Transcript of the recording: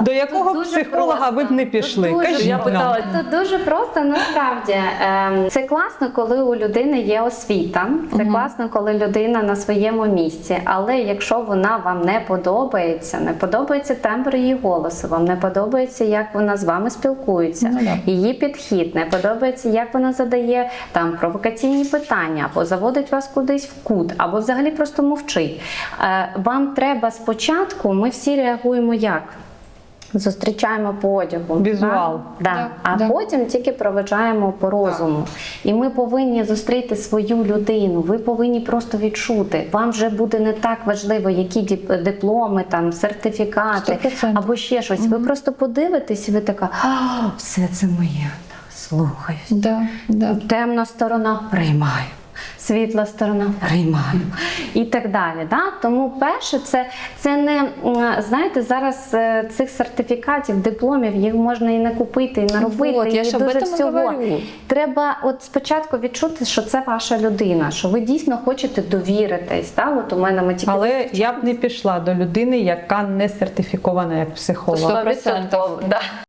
До якого Тут дуже психолога ви б просто. не Тут пішли? дуже Кажіть Я нам. питала, Тут дуже просто насправді Ем, це класно, коли у людини є освіта. Це класно, коли людина на своєму місці. Але якщо вона вам не подобається, не подобається тембр її голосу, вам не подобається, як вона з вами спілкується, Ну да. її підхід, не подобається, як вона задає там провокаційні питання, або заводить вас кудись в кут, або взагалі просто мовчить. Е, Вам треба спочатку, ми всі реагуємо як? Зустрічаємо по одягу. Візуал. Да? Да. Да, А да. потім тільки проведжаємо по розуму. І ми повинні зустріти свою людину. Ви повинні просто відчути. Вам вже буде не так важливо, які дипломи, там, сертифікати 100%. або ще щось. Ви просто подивитесь, і ви така, «А, все це моє. Слухаюсь. Да, да. Темна сторона приймаю. Світла сторона приймаю і так далі. Да? Тому перше, це, це не знаєте, зараз е, цих сертифікатів, дипломів їх можна і не купити, і не робити. Вот, я і дуже всього. говорю. Треба от спочатку відчути, що це ваша людина, що ви дійсно хочете довіритись. Да? От у мене ми тільки Але я б не пішла до людини, яка не сертифікована як психолог. Сто процентів. Да.